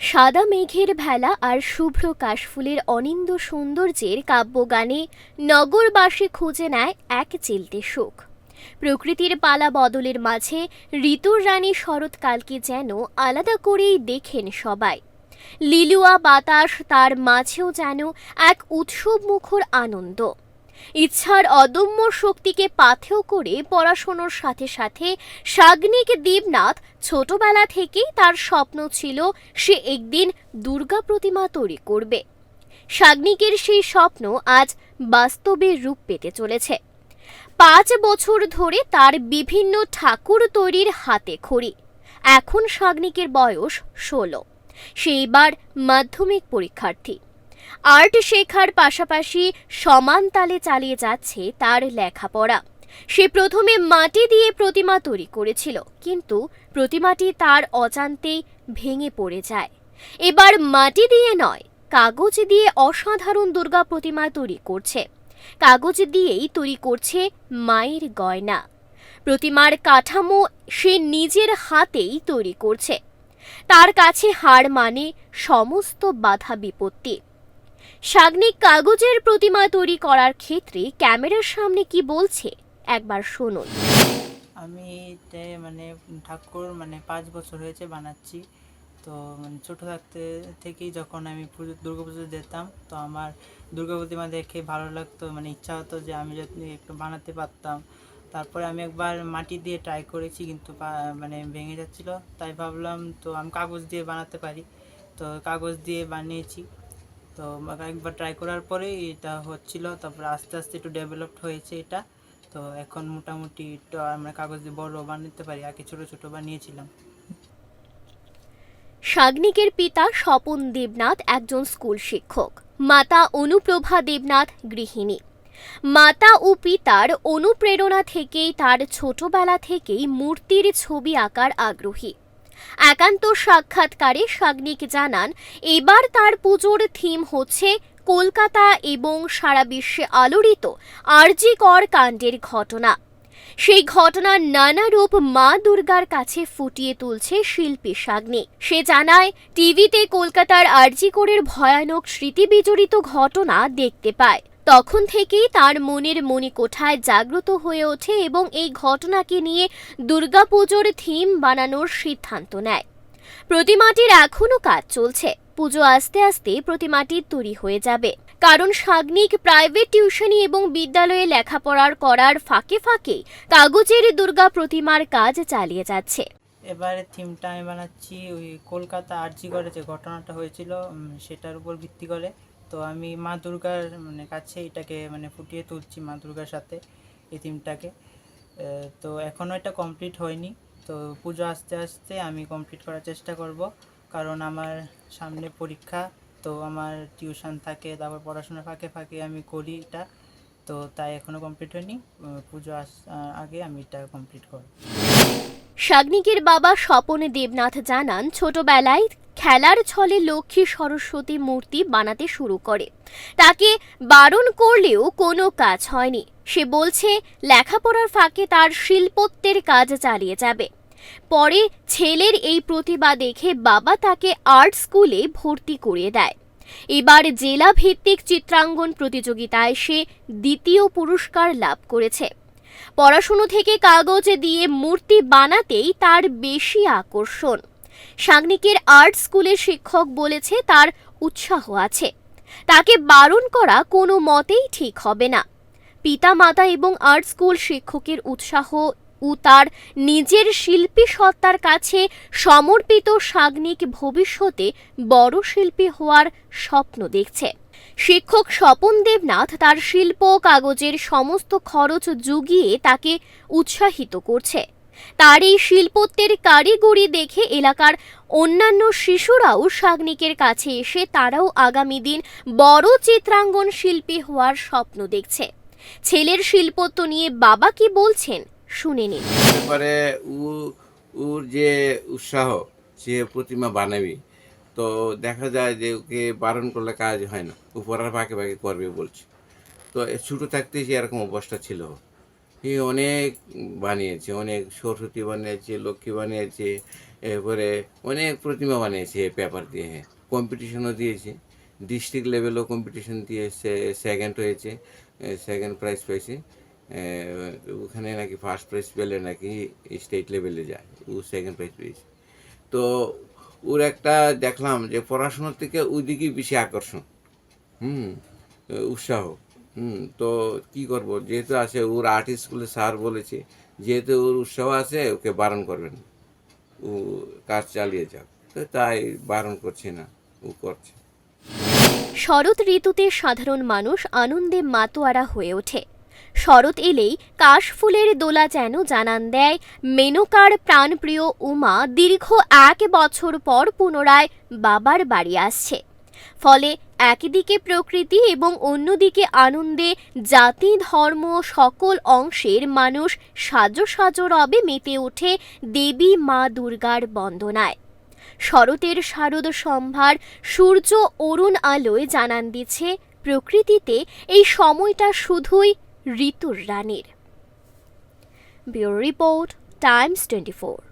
সাদা মেঘের ভেলা আর শুভ্র কাশফুলের অনিন্দ সৌন্দর্যের কাব্যগানে নগরবাসী খুঁজে নেয় এক চিলতে সুখ প্রকৃতির পালা বদলের মাঝে ঋতুর রানী শরৎকালকে যেন আলাদা করেই দেখেন সবাই। লিলুয়া বাতাস তার মাঝেও যেন এক উৎসব মুখর আনন্দ। ইচ্ছার অদম্য শক্তিকে পাথেয় করে পড়াশোনার সাথে সাথে সাগ্নিক দেবনাথ ছোটবেলা থেকেই তার স্বপ্ন ছিল সে একদিন দুর্গা প্রতিমা তৈরি করবে। সাগ্নিকের সেই স্বপ্ন আজ বাস্তবে রূপ পেতে চলেছে। পাঁচ বছর ধরে তার বিভিন্ন ঠাকুর তৈরির হাতে খড়ি। এখন সাগ্নিকের বয়স ষোলো। সেইবার মাধ্যমিক পরীক্ষার্থী। আর্ট শেখার পাশাপাশি সমান তালে চালিয়ে যাচ্ছে তার লেখাপড়া। সে প্রথমে মাটি দিয়ে প্রতিমা তৈরি করেছিল, কিন্তু প্রতিমাটি তার অজান্তেই ভেঙে পড়ে যায়। এবার মাটি দিয়ে নয়, কাগজ দিয়ে অসাধারণ দুর্গা প্রতিমা তৈরি করছে। কাগজ দিয়েই তৈরি করছে মায়ের গয়না। প্রতিমার কাঠামো সে নিজের হাতেই তৈরি করছে। তার কাছে হার মানে সমস্ত বাধা বিপত্তি। সাগ্নিক কাগজের প্রতিমা তৈরি করার ক্ষেত্রে ক্যামেরার সামনে কি বলছে? একবার শুনুন। আমি মানে ঠাকুর মানে পাঁচ বছর হয়েছে বানাচ্ছি। তো মানে ছোটো থাকতে থেকেই যখন আমি পুজো দুর্গা পুজো যেতাম, তো আমার দুর্গা প্রতিমা দেখে ভালো লাগতো মানে ইচ্ছা হতো যে আমি যদি একটু বানাতে পারতাম। তারপরে আমি একবার মাটি দিয়ে ট্রাই করেছি, কিন্তু মানে ভেঙে যাচ্ছিল। তাই ভাবলাম তো আমি কাগজ দিয়ে বানাতে পারি। তো কাগজ দিয়ে বানিয়েছি। তো একবার ট্রাই করার পরে এটা হচ্ছিল, তারপরে আস্তে আস্তে একটু ডেভেলপড হয়েছে এটা। তো এখন মোটামুটি আমরা কাগজ দিয়ে বড় বানাতে পারি, আগে ছোট ছোট বানিয়েছিলাম। সাগ্নিকের পিতা স্বপন দেবনাথ একজন স্কুল শিক্ষক, মাতা অনুপ্রভা দেবনাথ গৃহিণী। মাতা ও পিতার অনুপ্রেরণা থেকেই, তার ছোটবেলা থেকেই মূর্তির ছবি আঁকার আগ্রহী। একান্ত সাক্ষাৎকারে সাগ্নিক জানান, এবার তার পুজোর থিম হচ্ছে কলকাতা এবং সারা বিশ্বে আলোড়িত আরজি কর কাণ্ডের ঘটনা। সেই ঘটনার নানা রূপ মা দুর্গার কাছে ফুটিয়ে তুলছে শিল্পী সাগ্নিক সে জানায়, টিভিতে কলকাতার আরজিকরের ভয়ানক স্মৃতিবিজড়িত ঘটনা দেখতে পায়। তখন থেকেই তার মনের মণিকোঠায় জাগ্রত হয়ে ওঠে এবং এই ঘটনাকে নিয়ে দুর্গাপুজোর থিম বানানোর সিদ্ধান্ত নেয়। প্রতিমাটির এখনও কাজ চলছে। পুজো আস্তে আস্তে প্রতিমাটি তৈরি হয়ে যাবে। কারণ সাগ্নিক প্রাইভেট টিউশনি এবং বিদ্যালয়ে লেখাপড়ার করার ফাঁকে ফাঁকে কাগজের দুর্গা প্রতিমার কাজ চালিয়ে যাচ্ছে। এবারে থিমটা আমি বানাচ্ছি, ওই কলকাতা আরজি যে ঘটনাটা হয়েছিল সেটার উপর ভিত্তি করে। তো আমি মা দুর্গার মানে কাছে এটাকে মানে ফুটিয়ে তুলছি মা দুর্গার সাথে এই থিমটাকে। তো এখনও এটা কমপ্লিট হয়নি। তো পুজো আস্তে আস্তে আমি কমপ্লিট করার চেষ্টা করব। কারণ আমার সামনে পরীক্ষা, তো আমার টিউশন থাকে, তারপর পড়াশোনা ফাঁকে ফাঁকে আমি করি এটা। তো তাই এখনও কমপ্লিট হয়নি। পুজো আগে আমি এটা কমপ্লিট করব। সাগ্নিকের বাবা স্বপন দেবনাথ জানান, ছোটবেলায় খেলার ছলে লক্ষ্মী সরস্বতী মূর্তি বানাতে শুরু করে। তাকে বারণ করলেও কোনো কাজ হয়নি। সে বলছে, লেখাপড়ার ফাঁকে তার শিল্পত্বের কাজ চালিয়ে যাবে। পরে ছেলের এই প্রতিভা দেখে বাবা তাকে আর্ট স্কুলে ভর্তি করিয়ে দেয়। এবার জেলা ভিত্তিক চিত্রাঙ্গন প্রতিযোগিতায় সে দ্বিতীয় পুরস্কার লাভ করেছে। পড়াশুনো থেকে কাগজ দিয়ে মূর্তি বানাতেই তার বেশি আকর্ষণ। সাগ্নিকের আর্ট স্কুলের শিক্ষক বলেছে তার উৎসাহ আছে। তাকে বারণ করা কোনো মতেই ঠিক হবে না। পিতা মাতা এবং আর্ট স্কুল শিক্ষকের উৎসাহ ও তার নিজের শিল্পী সত্তার কাছে সমর্পিত সাগ্নিক ভবিষ্যতে বড় শিল্পী হওয়ার স্বপ্ন দেখছে। শিক্ষক স্বপন দেবনাথ তার শিল্প কাগজের সমস্ত খরচ জুগিয়ে তাকে উৎসাহিত করছে। তার এই শিল্পত্বের কারিগরি দেখে এলাকার অন্যান্য শিশুরাও সাগ্নিকের কাছে এসে তারাও আগামী দিন বড় চিত্রাঙ্গন শিল্পী হওয়ার স্বপ্ন দেখছে। ছেলের শিল্পত্ব নিয়ে বাবা কি বলছেন শুনে নিন। এবারে ওর যে উৎসাহ, সে প্রতিমা বানাবি, তো দেখা যায় যে ওকে বারণ করলে কাজ হয় না ও পড়ার ফাঁকে ফাঁকে করবে বলছে। তো ছোটো থাকতেই এরকম অবস্থা ছিল। অনেক বানিয়েছে, অনেক সরস্বতী বানিয়েছে, লক্ষ্মী বানিয়েছে, এরপরে অনেক প্রতিমা বানিয়েছে পেপার দিয়ে কম্পিটিশনও দিয়েছে ডিস্ট্রিক্ট লেভেলও কম্পিটিশন দিয়ে সেকেন্ড হয়েছে সেকেন্ড প্রাইজ পেয়েছে ওখানে নাকি ফার্স্ট প্রাইজ পেলে নাকি স্টেট লেভেলে যায়, ও সেকেন্ড প্রাইজ পেয়েছে। তো ওর একটা দেখলাম যে পড়াশোনার থেকে ওইদিকেই বেশি আকর্ষণ, হুম উৎসাহ। হুম, তো কি করব? যেহেতু আছে, ওর আর্ট স্কুলে স্যার বলেছে, যেহেতু ওর উৎসাহ আছে, ওকে বারণ করবেন ও কাজ চালিয়ে যাক। তো তাই বারণ করছে না, ও করছে। শরৎ ঋতুতে সাধারণ মানুষ আনন্দে মাতোয়ারা হয়ে ওঠে। শরৎ এলেই কাশফুলের দোলা যেন জানান দেয়, মেনকার প্রাণপ্রিয় উমা দীর্ঘ এক বছর পর পুনরায় বাবার বাড়ি আসছে। ফলে একদিকে প্রকৃতি এবং অন্যদিকে আনন্দে জাতি, ধর্ম, সকল অংশের মানুষ সাজো সাজো রবে মেতে ওঠে দেবী মা দুর্গার বন্দনায়। শরতের শারদ সম্ভার সূর্য অরুণ আলোয় জানান দিচ্ছে প্রকৃতিতে এই সময়টা শুধুই ঋতুর রানীর। Bureau report, Times twenty four.